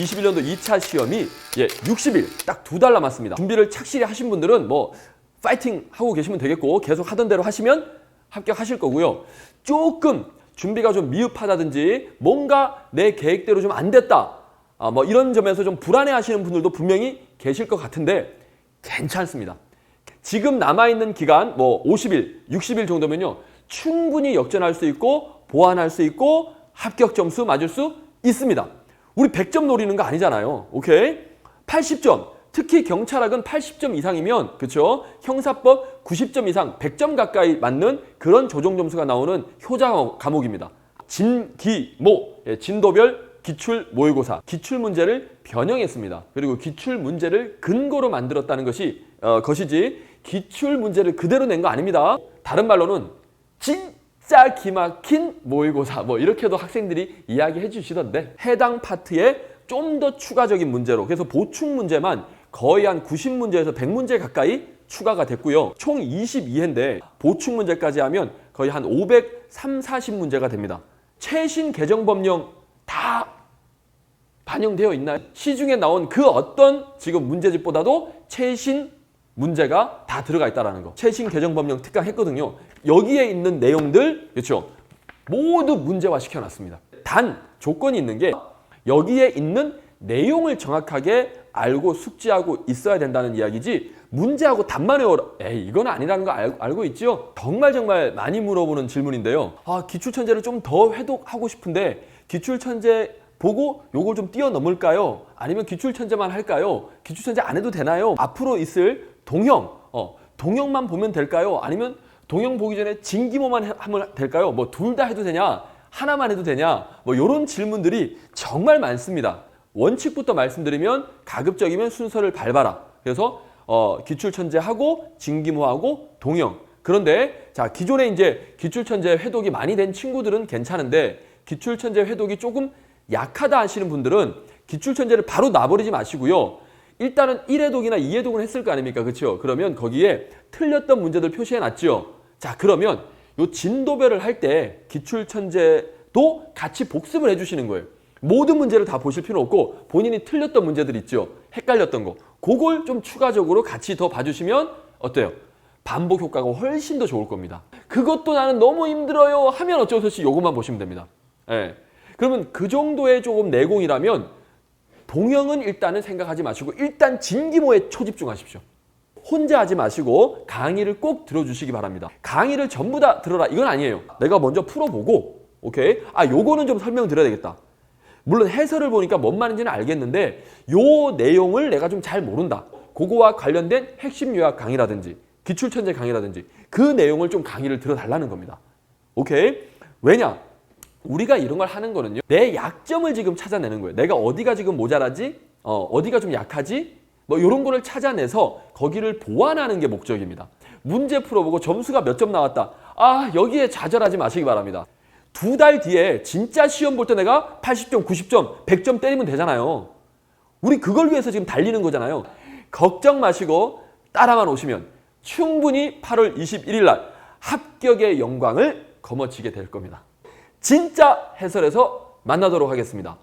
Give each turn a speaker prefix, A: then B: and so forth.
A: 21년도 2차 시험이 예, 60일 딱 두 달 남았습니다. 준비를 착실히 하신 분들은 뭐 파이팅 하고 계시면 되겠고 계속 하던 대로 하시면 합격하실 거고요. 조금 준비가 좀 미흡하다든지 뭔가 내 계획대로 좀 안 됐다. 아, 뭐 이런 점에서 좀 불안해 하시는 분들도 분명히 계실 것 같은데 괜찮습니다. 지금 남아있는 기간 뭐 50일, 60일 정도면요. 충분히 역전할 수 있고 보완할 수 있고 합격 점수 맞을 수 있습니다. 우리 100점 노리는 거 아니잖아요. 오케이? 80점. 특히 경찰학은 80점 이상이면 그렇죠? 형사법 90점 이상 100점 가까이 맞는 그런 조정 점수가 나오는 효자 과목입니다. 진기모 예, 진도별 기출 모의고사 기출 문제를 변형했습니다. 그리고 기출 문제를 근거로 만들었다는 것이 어, 것이지 기출 문제를 그대로 낸 거 아닙니다. 다른 말로는 진 짜 기막힌 모의고사 뭐 이렇게도 학생들이 이야기해 주시던데 해당 파트에 좀 더 추가적인 문제로 그래서 보충 문제만 거의 한 90문제에서 100문제 가까이 추가가 됐고요. 총 22회인데 보충 문제까지 하면 거의 한 530, 40문제가 됩니다. 최신 개정 법령 다 반영되어 있나요? 시중에 나온 그 어떤 지금 문제집보다도 최신 문제가 다 들어가 있다라는 거. 최신 개정 법령 특강했거든요. 여기에 있는 내용들 그렇죠. 모두 문제화 시켜놨습니다. 단 조건이 있는 게 여기에 있는 내용을 정확하게 알고 숙지하고 있어야 된다는 이야기지 문제하고 답만 외워라. 에이 이건 아니라는 거 알, 알고 있죠? 정말 정말 많이 물어보는 질문인데요. 아 기출천재를 좀 더 회독하고 싶은데 기출천재 보고 요걸 좀 뛰어넘을까요? 아니면 기출천재만 할까요? 기출천재 안 해도 되나요? 앞으로 있을 동형, 어, 동형만 보면 될까요? 아니면 동형 보기 전에 진기모만 해- 하면 될까요? 뭐 둘 다 해도 되냐? 하나만 해도 되냐? 뭐 이런 질문들이 정말 많습니다. 원칙부터 말씀드리면 가급적이면 순서를 밟아라. 그래서 어, 기출천재하고 진기모하고 동형. 그런데 자 기존에 이제 기출천재 회독이 많이 된 친구들은 괜찮은데 기출천재 회독이 조금 약하다 하시는 분들은 기출천재를 바로 놔버리지 마시고요. 일단은 1회독이나 2회독은 했을 거 아닙니까? 그렇죠? 그러면 거기에 틀렸던 문제들 표시해 놨죠. 자, 그러면 요 진도별을 할 때 기출 천재도 같이 복습을 해 주시는 거예요. 모든 문제를 다 보실 필요 없고 본인이 틀렸던 문제들 있죠. 헷갈렸던 거. 그걸 좀 추가적으로 같이 더 봐주시면 어때요? 반복 효과가 훨씬 더 좋을 겁니다. 그것도 나는 너무 힘들어요 하면 어쩔 수 없이 요것만 보시면 됩니다. 예. 그러면 그 정도의 조금 내공이라면 동영은 일단은 생각하지 마시고 일단 진기모에 초집중하십시오. 혼자 하지 마시고 강의를 꼭 들어주시기 바랍니다. 강의를 전부 다 들어라 이건 아니에요. 내가 먼저 풀어보고 오케이 아 요거는 좀 설명드려야 되겠다. 물론 해설을 보니까 뭔 말인지는 알겠는데 요 내용을 내가 좀 잘 모른다. 그거와 관련된 핵심 요약 강의라든지 기출천재 강의라든지 그 내용을 좀 강의를 들어달라는 겁니다. 오케이? 왜냐? 우리가 이런 걸 하는 거는요. 내 약점을 지금 찾아내는 거예요. 내가 어디가 지금 모자라지? 어, 어디가 좀 약하지? 뭐 이런 거를 찾아내서 거기를 보완하는 게 목적입니다. 문제 풀어보고 점수가 몇 점 나왔다. 아, 여기에 좌절하지 마시기 바랍니다. 두 달 뒤에 진짜 시험 볼 때 내가 80점, 90점, 100점 때리면 되잖아요. 우리 그걸 위해서 지금 달리는 거잖아요. 걱정 마시고 따라만 오시면 충분히 8월 21일 날 합격의 영광을 거머쥐게 될 겁니다. 진짜 해설에서 만나도록 하겠습니다.